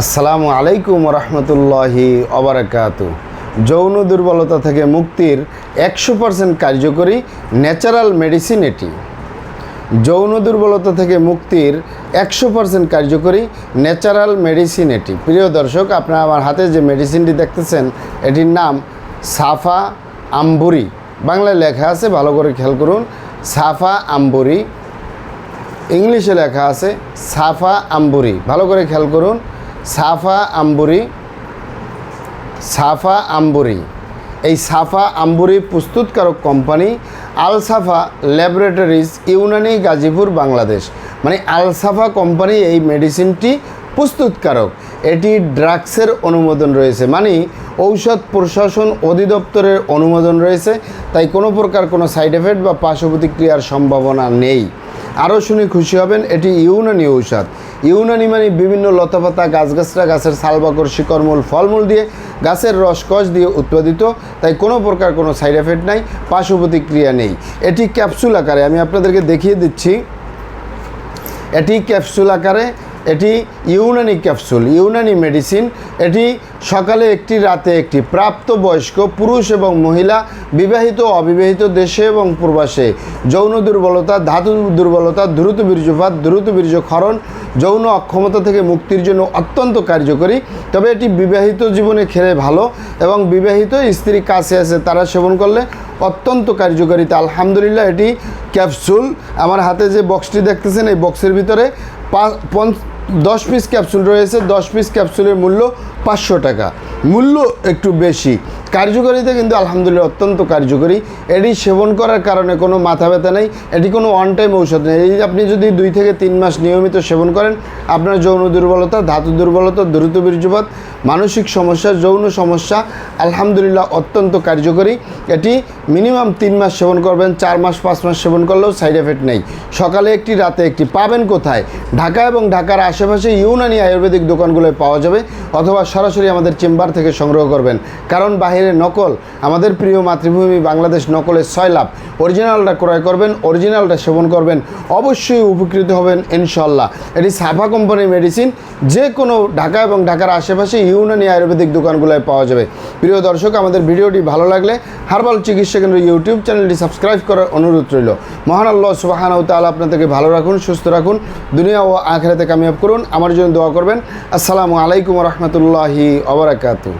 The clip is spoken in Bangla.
আসসালামু আলাইকুম রহমতুল্লাহি অবরাকাত যৌন দুর্বলতা থেকে মুক্তির একশো পার্সেন্ট কার্যকরী ন্যাচারাল মেডিসিন এটি। যৌন দুর্বলতা থেকে মুক্তির একশো পার্সেন্ট কার্যকরী ন্যাচারাল মেডিসিন এটি। প্রিয় দর্শক, আপনারা আমার হাতে যে মেডিসিনটি দেখতেছেন, এটির নাম সাফা আম্বুরি। বাংলায় লেখা আছে, ভালো করে খেয়াল করুন, সাফা আম্বুরি। ইংলিশে লেখা আছে, সাফা আম্বুরি। ভালো করে খেয়াল করুন সাফা আম্বুরি সাফা আম্বুরি। এই সাফা আম্বুরি প্রস্তুতকারক কোম্পানি আলসাফা ল্যাবরেটরিজ, ইউনানি গাজীপুর, বাংলাদেশ। মানে আলসাফা কোম্পানি এই মেডিসিনটি প্রস্তুতকারক। এটি ড্রাগসের অনুমোদন রয়েছে মানে ঔষধ প্রশাসন অধিদপ্তরের অনুমোদন রয়েছে। তাই কোনো প্রকার কোনো সাইড এফেক্ট বা পার্শ্ব প্রতিক্রিয়ার সম্ভাবনা নেই। আরও শুনে খুশি হবেন, এটি ইউনানি ঔষধ। ইউনানি মানে বিভিন্ন লতাপাতা গাছগাছরা গাছের সালবাকর শিকড়মূল, ফলমূল দিয়ে গাছের রস কস দিয়ে উৎপাদিত, তাই কোনো প্রকার কোনো সাইড এফেক্ট নাই পার্শ্ব প্রতিক্রিয়া নেই। এটি ক্যাপসুল আকারে, আমি আপনাদেরকে দেখিয়ে দিচ্ছি। এটি ক্যাপসুল আকারে এটি ইউনানি ক্যাপসুল, ইউনানি মেডিসিন। এটি সকালে একটি, রাতে একটি। প্রাপ্তবয়স্ক পুরুষ এবং মহিলা, বিবাহিত অবিবাহিত দেশে এবং প্রবাসে। যৌন দুর্বলতা, ধাতু দুর্বলতা, দ্রুত বীর্যপাত, দ্রুত বীর্যক্ষরণ, যৌন অক্ষমতা থেকে মুক্তির জন্য অত্যন্ত কার্যকরী। তবে এটি বিবাহিত জীবনে খেলে ভালো এবং বিবাহিত স্ত্রী কাছে আছে তারা সেবন করলে অত্যন্ত কার্যকারিতা আলহামদুলিল্লাহ, এটি ক্যাপসুল। আমার হাতে যে বক্সটি দেখতেছেন, এই বক্সের ভিতরে পাঁচ দশ পিস ক্যাপসুল রয়েছে দশ পিস ক্যাপসুলের মূল্য পাঁচশো টাকা। মূল্য একটু বেশি। কার্যকারিতা কিন্তু আলহামদুলিল্লাহ অত্যন্ত কার্যকরী। এটি সেবন করার কারণে কোনো মাথা ব্যথা নেই, এটি কোনো ওয়ান টাইম ঔষধ নেই। এই আপনি যদি দুই থেকে তিন মাস নিয়মিত সেবন করেন, আপনার যৌন দুর্বলতা, ধাতু দুর্বলতা, দ্রুত বীর্যপাত, মানসিক সমস্যা, যৌন সমস্যা আলহামদুলিল্লাহ অত্যন্ত কার্যকরী। এটি মিনিমাম তিন মাস সেবন করবেন, চার মাস, পাঁচ মাস সেবন করলেও সাইড এফেক্ট নেই। সকালে একটি, রাতে একটি, পাবেন কোথায়? ঢাকা এবং ঢাকার আশেপাশে ইউনানি আয়ুর্বেদিক দোকানগুলোয় পাওয়া যাবে, অথবা সরাসরি আমাদের চেম্বার থেকে সংগ্রহ করবেন। কারণ বাহিরে নকল, আমাদের প্রিয় মাতৃভূমি বাংলাদেশ নকলের ছয় লাভ অরিজিনালটা ক্রয় করবেন, অরিজিনালটা সেবন করবেন, অবশ্যই উপকৃত হবেন ইনশাল্লাহ। এটি সাফা কোম্পানির মেডিসিন যে কোনো ঢাকা এবং ঢাকার আশেপাশে ইউনানি আয়ুর্বেদিক দোকানগুলোয় পাওয়া যাবে। প্রিয় দর্শক, আমাদের ভিডিওটি ভালো লাগলে হার্বাল চিকিৎসা কেন্দ্র ইউটিউব চ্যানেলটি সাবস্ক্রাইব করার অনুরোধ রইল। মহান আল্লাহ সুবাহান তালা আপনাদেরকে ভালো রাখুন, সুস্থ রাখুন, দুনিয়া ও আখেরাতে কামিয়াব করুন। আমার জন্য দোয়া করবেন। আসসালামু আলাইকুম রহমতুল্লাহি অবরাকাতু